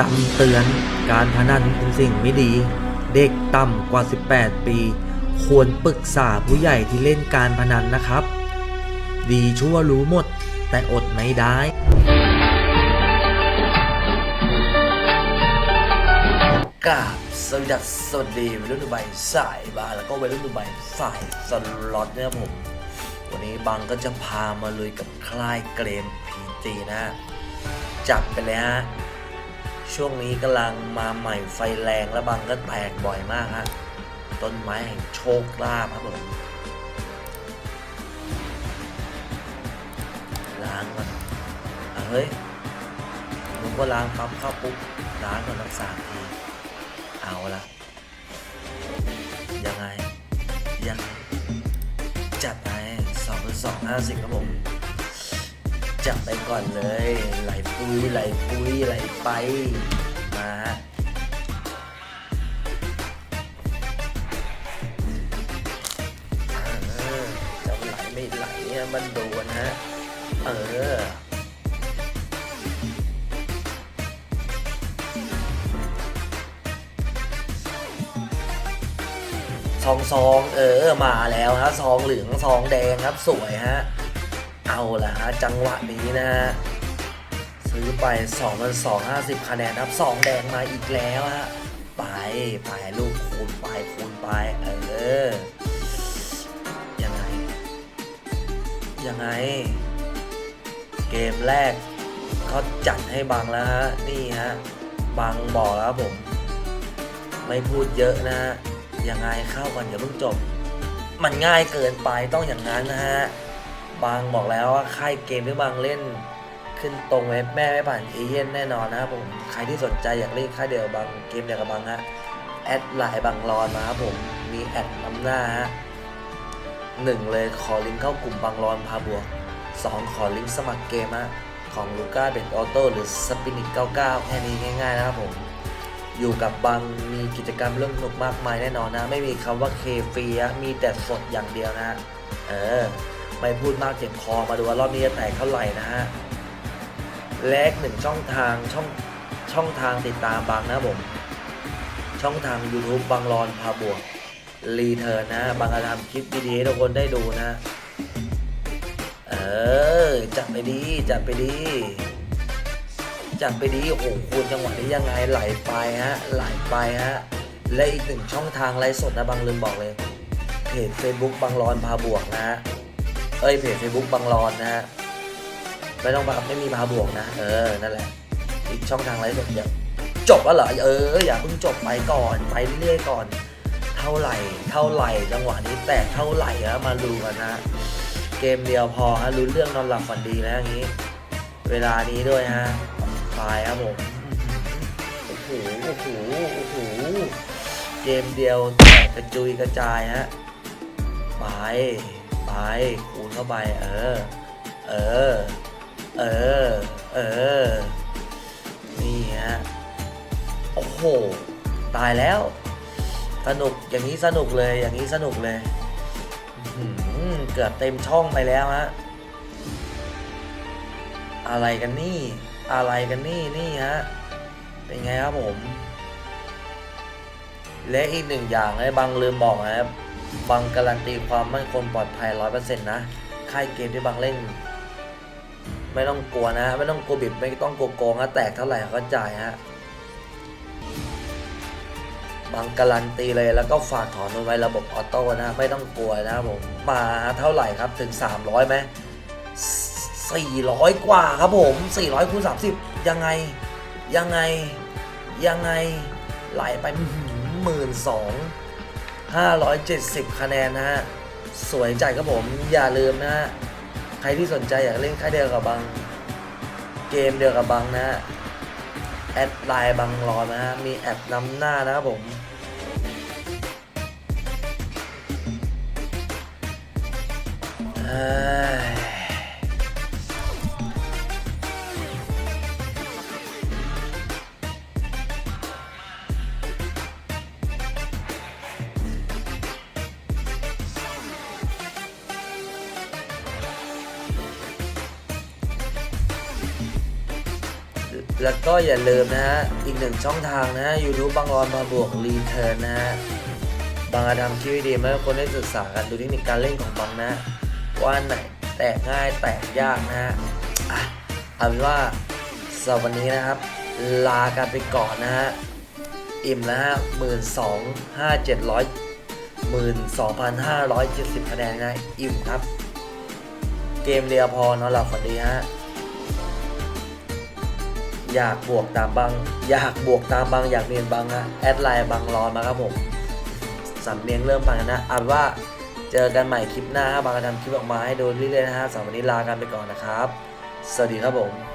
คำเตือนการพนันเป็นสิ่งไม่ดี เด็กต่ำกว่า 18 ปี ควรปรึกษาผู้ใหญ่ที่เล่นการพนันนะครับ ดีชั่วรู้หมด แต่อดไม่ได้ กาบสวัสดีสวัสดีวัยรุ่นดูไบสายบาร์แล้วก็วัยรุ่นดูไบสายสล็อตเนี่ยผม วันนี้บังก็จะพามาลุยกับคลายเกรมพีจีนะ จับไปเลยฮะ ช่วงนี้กำลังมาใหม่ไฟแรงและบังก็แตกบ่อยมากฮะต้นไม้แห่งโชคลาภครับผมล้างก่อนอะเฮ้ยผมก็ล้างปั๊บเข้าปุ๊บล้างก่อนรักษาทีเอาละยังไงยังจัดไปสองสองห้าสิบครับผม จับไปก่อนเลย ไหลปุยไหลปุยไหลไป มาจะไหลไม่ไหลเนี่ยมันโดนฮะ เออซองซองเออมาแล้วฮะซองเหลืองซองแดงครับสวยฮะ เอาละฮะจังหวะนี้นะฮะซื้อไป2 2 5 0คะแนนครับสองแดงมาอีกแล้วฮะไปไปลูกคูณไปคูณไปเออยังไง ยังไง เกมแรกเขาจัดให้บังแล้วฮะนี่ฮะบังบอกแล้วผม ไม่พูดเยอะนะฮะยังไงเข้ากันอย่าเพิ่งจบ มันง่ายเกินไปต้องอย่างนั้นนะฮะ บางบอกแล้วว่าค่ายเกมที่บางเล่น ขึ้นตรงเว็บแม่ไม่ผ่านเอเย่นแน่นอนนะครับผมใครที่สนใจอยากเล่นค่ายเดียวบางเกมเดียวกับบางฮะแอดไลน์บางรอนมาครับผมมีแอดนำหน้าฮะหนึ่งเลยขอลิงก์เข้ากลุ่มบางรอนพาบวกสองขอลิงก์สมัครเกมฮะของลูก้าเบนออโต้หรือสปินิก99 แค่นี้ง่าย ๆ นะครับผม อยู่กับบางมีกิจกรรมเรื่องสนุกมากมายแน่นอนนะ ไม่มีคำว่าเคฟรีอะมีแต่สดอย่างเดียวนะ เออ ไม่พูดมากเจ็บคอมาดูว่ารอบนี้จะแตกเท่าไหร่นะฮะและอีกหนึ่งช่องทางช่องช่องทางติดตามบางนะผม ช่องทาง YouTube บางรอนพาบวกรีเทิร์นนะ บางกระทำคลิปดีๆให้ทุกคนได้ดูนะ เออ จัดไปดี จัดไปดี จัดไปดี โอ้โหคุณจังหวะนี้ยังไงไหลไปฮะ ไหลไปฮะ และอีกหนึ่งช่องทางไลฟ์สดนะบางลืมบอกเลยเพจ Facebook บางรอนพาบวกนะฮะ เอ้ยเพจ Facebook บางรอนนะฮะไม่ต้องแบบไม่มีพาบวกนะ เออ นั่นแหละ อีกช่องทางไลฟ์สดเดี๋ยวจบแล้วเหรอ เออ อย่าเพิ่งจบไปก่อน ไปเรื่อยๆก่อน เท่าไหร่ เท่าไหร่ จังหวะนี้แตกเท่าไหร่ฮะมาดูกันนะ เกมเดียวพอฮะ รู้เรื่องนอนหลับฝันดีแล้วอย่างนี้ เวลานี้ด้วยฮะตายครับผม โอ้โห โอ้โห โอ้โห เกมเดียวแตกกระจุยกระจายฮะ ไป ไป คูณเข้าไป เออ เออ เออ เออ นี่ฮะ โอ้โห ตายแล้ว สนุก อย่างนี้สนุกเลย อย่างนี้สนุกเลย เกือบเต็มช่องไปแล้วฮะ อะไรกันนี่ อะไรกันนี่ นี่ฮะ เป็นไงครับผม และอีกหนึ่งอย่างเลยบางลืมบอกนะครับบางการันตีความมั่นคงปลอดภัยร้อยเปอร์เซ็นต์นะค่ายเกมที่บางเล่น ไม่ต้องกลัวนะ ไม่ต้องกลัวบิดไม่ต้องกลัวโกงนะแตกเท่าไหร่เขาก็จ่ายฮะบางการันตีเลยแล้วก็ฝากถอนไว้ระบบออโต้นะไม่ต้องกลัวนะครับผมมาเท่าไหร่ครับถึง 300ไหม400 กว่าครับผม 400คูณ30 ยังไงยังไงยังไงไหลไป หมื่นสองห้าร้อยเจ็ดสิบคะแนนนะฮะ สวยจัดครับผมอย่าลืมนะฮะ ใครที่สนใจอยากเล่นค่ายเดียวกับบัง เกมเดียวกับบังนะฮะ แอดไลน์บังรอนะฮะ มีแอดนำหน้านะครับผมอ้ย แล้วก็อย่าลืมนะฮะ อีกหนึ่งช่องทางนะฮะ YouTube บางรอนมาบวกรีเทิร์นนะฮะบางอาทำคลิปดีมาให้คนได้ศึกษากันดูเทคนิคการเล่นของบางนะ ว่าไหนแตกง่ายแตกยากนะฮะอะเอาเป็นว่าสำหรับวันนี้นะครับ ลากันไปก่อนนะฮะ อิ่มแล้วฮะหมื่นสองห้าเจ็ดร้อยหมื่นสองพันห้าร้อยเจ็ดสิบคะแนนนะ อิ่มครับ เกมเรียพอนอนหลับฝันดีฮะ อยากบวกตามบางอยากบวกตามบางอยากเรียนบางอะแอดไลน์บางรอนมาครับผมสำเนียงเริ่มมาแล้วนะเอาเป็นว่าเจอกันใหม่คลิปหน้าบางจะทำคลิปออกมาให้ดูเรื่อยๆนะฮะสำหรับวันนี้ลากันไปก่อนนะครับ สวัสดีครับผม